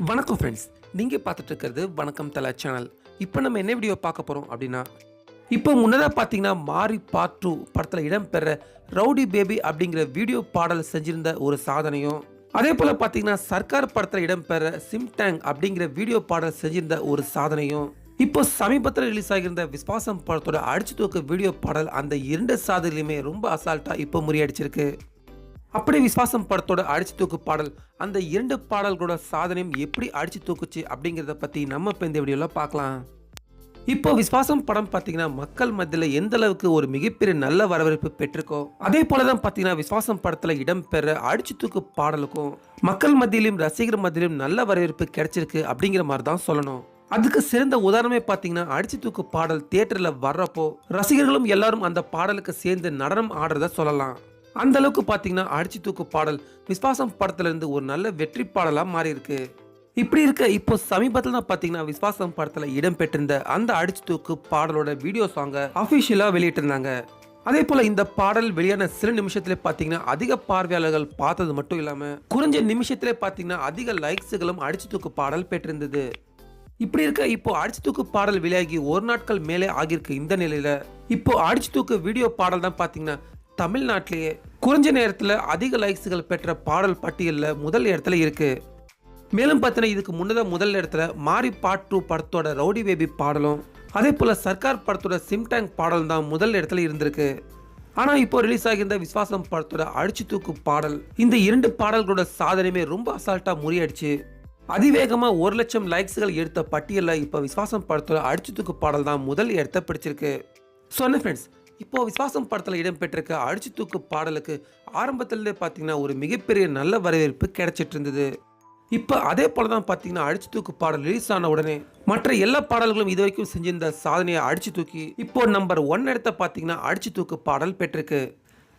வணக்கம் ஃப்ரெண்ட்ஸ் நீங்கள் பார்த்துட்டு இருக்கிறது வணக்கம் தலா சேனல் இப்போ நம்ம என்ன வீடியோ பார்க்க போகிறோம் அப்படின்னா இப்போ முன்னதாக பார்த்தீங்கன்னா மாரி பார்ட் டூ படத்தில் இடம்பெற ரவுடி பேபி அப்படிங்கிற வீடியோ பாடல் செஞ்சிருந்த ஒரு சாதனையும் அதே போல் பார்த்தீங்கன்னா சர்க்கார் படத்தில் இடம்பெற சிம்டேங் அப்படிங்கிற வீடியோ பாடல் செஞ்சிருந்த ஒரு சாதனையும் இப்போ சமீபத்தில் ரிலீஸ் ஆகியிருந்த விஸ்வாசம் படத்தோட அடிச்சு தூக்க வீடியோ பாடல் அந்த இரண்டு சாதனையுமே ரொம்ப அசால்ட்டாக இப்போ முறியடிச்சிருக்கு. அப்படி விஸ்வாசம் படத்தோட அடிச்சு தூக்கு பாடல். அந்த இரண்டு பாடல்களோட சாதனையும் எப்படி அடிச்சு தூக்குச்சு அப்படிங்கிறத பற்றி நம்ம இப்போ இந்த வீடியோவில் பார்க்கலாம். இப்போ விஸ்வாசம் படம் பார்த்தீங்கன்னா மக்கள் மத்தியில் எந்த அளவுக்கு ஒரு மிகப்பெரிய நல்ல வரவேற்பு பெற்றிருக்கோ அதே போல தான் பார்த்தீங்கன்னா விஸ்வாசம் படத்தில் இடம்பெற அடிச்சு தூக்கு பாடலுக்கும் மக்கள் மத்தியிலும் ரசிகர் மத்தியிலும் நல்ல வரவேற்பு கிடைச்சிருக்கு அப்படிங்கிற மாதிரி தான் சொல்லணும். அதுக்கு சிறந்த உதாரணமே பார்த்தீங்கன்னா அடிச்சு தூக்கு பாடல் தியேட்டரில் வர்றப்போ ரசிகர்களும் எல்லாரும் அந்த பாடலுக்கு சேர்ந்து நடனம் ஆடுறத சொல்லலாம். அந்த அளவுக்கு பார்த்தீங்கன்னா அடிச்சு தூக்கு பாடல் விஸ்வாசம் படத்துலேருந்து ஒரு நல்ல வெற்றி பாடலாக மாறி இருக்கு இப்படி இருக்க இப்போ சமீபத்தில் தான் பார்த்தீங்கன்னா விஸ்வாசம் படத்தில் இடம்பெற்றிருந்த அந்த அடிச்சு தூக்கு பாடலோட வீடியோ சாங்கை அஃபிஷியலாக வெளியிட்டிருந்தாங்க. அதே போல இந்த பாடல் வெளியான சில நிமிஷத்தில் பார்த்தீங்கன்னா அதிக பார்வையாளர்கள் பார்த்தது மட்டும் இல்லாமல் குறைஞ்ச நிமிஷத்தில் பார்த்தீங்கன்னா அதிக லைக்ஸுகளும் அடிச்சு தூக்கு பாடல் பெற்றிருந்தது. இப்படி இருக்க இப்போ அடிச்சு தூக்கு பாடல் வெளியாகி ஒரு நாட்கள் மேலே ஆகியிருக்கு இந்த நிலையில. இப்போ அடிச்சு தூக்கு வீடியோ பாடல் தான் பார்த்தீங்கன்னா தமிழ்நாட்டிலேயே குறைஞ்ச நேரத்தில் அதிக லைக்ஸுகள் பெற்ற பாடல் பட்டியலில் முதல் இடத்துல இருக்கு. மேலும் பார்த்தீங்கன்னா இதுக்கு முன்னதாக முதல் இடத்துல மாரி பாட் டூ படத்தோட ரவுடி பேபி பாடலும் அதே போல் சர்க்கார் படத்தோட சிம்டாங் பாடலும் தான் முதல் இடத்துல இருந்திருக்கு. ஆனால் இப்போ ரிலீஸ் ஆகியிருந்த விஸ்வாசம் படத்தோட அடிச்சு தூக்கு பாடல் இந்த இரண்டு பாடல்களோட சாதனையுமே ரொம்ப அசால்ட்டாக முறியடிச்சு. அதிவேகமாக ஒரு லட்சம் லைக்ஸ்கள் எடுத்த பட்டியலில் இப்போ விஸ்வாசம் படத்தோட அடிச்சு தூக்கு பாடல் தான் முதல் இடத்த பிடிச்சிருக்கு. சொன்ன ஃப்ரெண்ட்ஸ் இப்போ விஸ்வாசம் படத்தில் இடம்பெற்றிருக்க அடிச்சு தூக்கு பாடலுக்கு ஆரம்பத்திலே பார்த்தீங்கன்னா ஒரு மிகப்பெரிய நல்ல வரவேற்பு கிடைச்சிட்டு இருந்தது இப்போ அதே போல தான் பார்த்தீங்கன்னா அடிச்சு தூக்கு பாடல் ரிலீஸ் ஆன உடனே மற்ற எல்லா பாடல்களும் இது வரைக்கும் செஞ்சிருந்த சாதனையை அடிச்சு தூக்கி இப்போ நம்பர் ஒன் இடத்த பார்த்தீங்கன்னா அடிச்சு தூக்கு பாடல் பெற்றிருக்கு.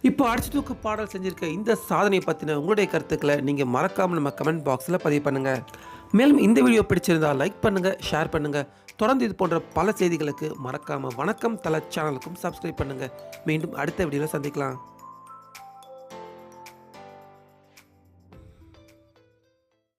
இப்போ அடிச்சு தூக்கு பாடல் செஞ்சிருக்க இந்த சாதனையை பற்றின உங்களுடைய கருத்துக்களை நீங்கள் மறக்காமல் நம்ம கமெண்ட் பாக்ஸில் பதிவு பண்ணுங்கள் மேலும் இந்த வீடியோ பிடிச்சிருந்தா லைக் பண்ணுங்கள் ஷேர் பண்ணுங்கள் தொடர்ந்து இது போன்ற பல செய்திகளுக்கு மறக்காமல் வணக்கம் தல சேனலுக்கும் சப்ஸ்கிரைப் பண்ணுங்கள் மீண்டும் அடுத்த வீடியோவில் சந்திக்கலாம்.